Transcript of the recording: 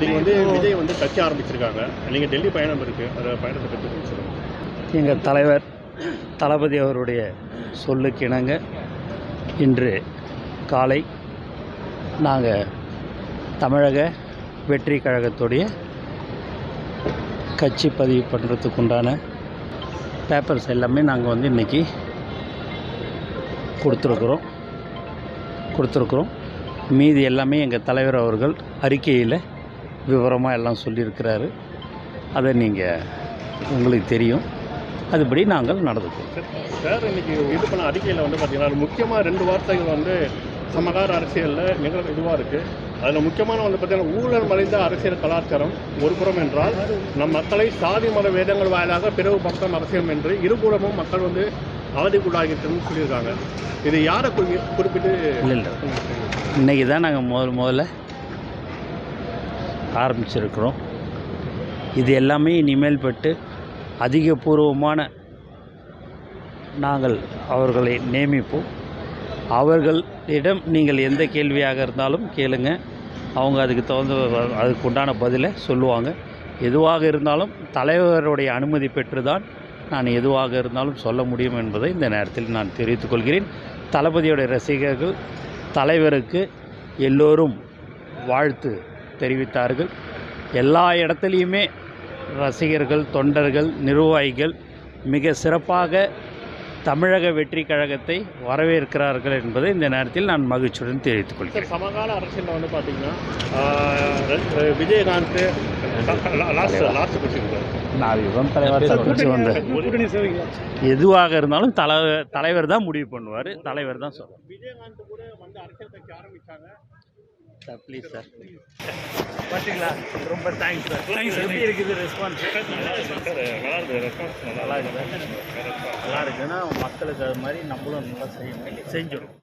நீங்கள் வந்து விஜய் வந்து கட்சி ஆரம்பிச்சிருக்காங்க. நீங்கள் டெல்லி பயணம் இருக்குது அதை பயணத்தை பற்றி சொல்லுங்கள் எங்கள் தலைவர் தளபதி அவருடைய சொல்லுக்கு இணங்க இன்று காலை நாங்கள் தமிழக வெற்றி கழகத்துடைய கட்சி பதிவு பண்ணுறதுக்கு உண்டான பேப்பர்ஸ் எல்லாமே நாங்கள் வந்து இன்றைக்கி கொடுத்துருக்குறோம். கொடுத்துருக்குறோம். மீதி எல்லாமே எங்கள் தலைவர் அவர்கள் அறிக்கையில் விவரமாக எல்லாம் சொல்லியிருக்கிறாரு. அதை நீங்கள் உங்களுக்கு தெரியும். அதுபடி நாங்கள் நடந்துக்கிறோம். சார் இன்னைக்கு இது பண்ண அறிக்கையில் வந்து பார்த்தீங்கன்னா முக்கியமாக ரெண்டு வார்த்தைகள் வந்து சமகால அரசியலில் மிக இதுவாக இருக்குது அதில் முக்கியமான வந்து பார்த்தீங்கன்னா ஊழல் மறைந்த அரசியல் கலாச்சாரம் ஒரு புறம் என்றால் நம் மக்களை சாதி மத வேதங்கள் வாயிலாக பிறகு பக்கம் அரசியல் என்று இருபுறமும் மக்கள் வந்து அவதிக்குள்ளாகிட்டுன்னு சொல்லியிருக்காங்க. இது யாரை குறி குறிப்பிட்டு இல்லை இல்லை. இன்றைக்கி தான் நாங்கள் முதல் முதல்ல ஆரம்பிச்சிருக்கிறோம். இது எல்லாமே இனிமேல் பட்டு அதிகபூர்வமான நாங்கள் அவர்களை நியமிப்போம். அவர்களிடம் நீங்கள் எந்த கேள்வியாக இருந்தாலும் கேளுங்க. அவங்க அதுக்கு தகுந்த அதுக்கு உண்டான பதிலை சொல்லுவாங்க. எதுவாக இருந்தாலும் தலைவருடைய அனுமதி பெற்று தான் நான் எதுவாக இருந்தாலும் சொல்ல முடியும் என்பதை இந்த நேரத்தில் நான் தெரிவித்துக்கொள்கிறேன் தளபதியோட ரசிகர்கள் தலைவருக்கு எல்லோரும் வாழ்த்து. தெரிவித்தார்கள். எல்லா இடத்துலையுமே ரசிகர்கள் தொண்டர்கள் நிர்வாகிகள் மிக சிறப்பாக தமிழக வெற்றி கழகத்தை வரவேற்கிறார்கள் என்பதை இந்த நேரத்தில் நான் மகிழ்ச்சியுடன் தெரிவித்துக் கொள்கிறேன். சமகால அரசியலில் வந்து பார்த்தீங்கன்னா விஜயகாந்த் நான் இவன் தலைவர் எதுவாக இருந்தாலும் தலை தலைவர் தான் முடிவு பண்ணுவார். தலைவர் தான் சொல்லுவார் விஜயகாந்த் கூட வந்து அரசியல் கட்சி ஆரம்பிச்சாங்க. சார் ப்ளீஸ் சார் பார்த்தீங்களா ரொம்ப தேங்க்ஸ் சார் எப்படி இருக்குது ரெஸ்பான்ஸ் நல்லா இருக்கு. ரெஸ்பான்ஸ் நல்லா நல்லா இருக்குது நல்லா இருக்குன்னா மக்களுக்கு அது மாதிரி நம்மளும் நல்லா செய்யணும் செஞ்சிடும்